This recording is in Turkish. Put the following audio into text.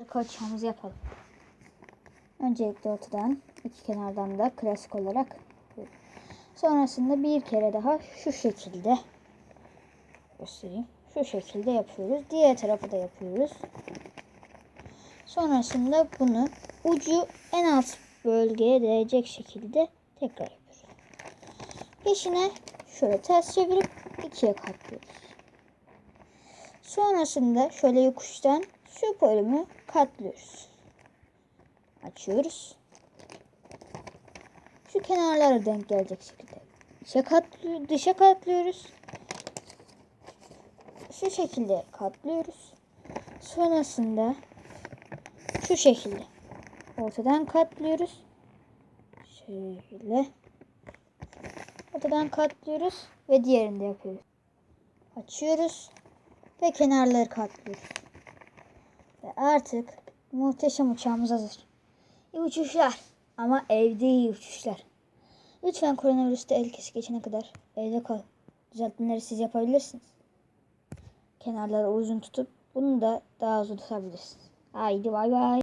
Arka uçağımızı yapalım. Öncelikle ortadan iki kenardan da klasik olarak sonrasında bir kere daha şu şekilde göstereyim. Şu şekilde yapıyoruz. Diğer tarafı da yapıyoruz. Sonrasında bunu ucu en alt bölgeye değecek şekilde tekrar yapıyoruz. Peşine şöyle ters çevirip ikiye katlıyoruz. Sonrasında şöyle yokuştan şu bölümü katlıyoruz. Açıyoruz. Şu kenarlara denk gelecek şekilde içe katlıyor, dışa katlıyoruz. Şu şekilde katlıyoruz. Sonrasında şu şekilde ortadan katlıyoruz. Şöyle ortadan katlıyoruz ve diğerini de yapıyoruz. Açıyoruz ve kenarları katlıyoruz. Ve artık muhteşem uçağımız hazır. İyi uçuşlar ama evde iyi uçuşlar. Lütfen koronavirüste el kesi geçene kadar evde kal. Düzeltmeleri siz yapabilirsiniz. Kenarları uzun tutup bunu da daha uzun tutabilirsiniz. Haydi bay bay.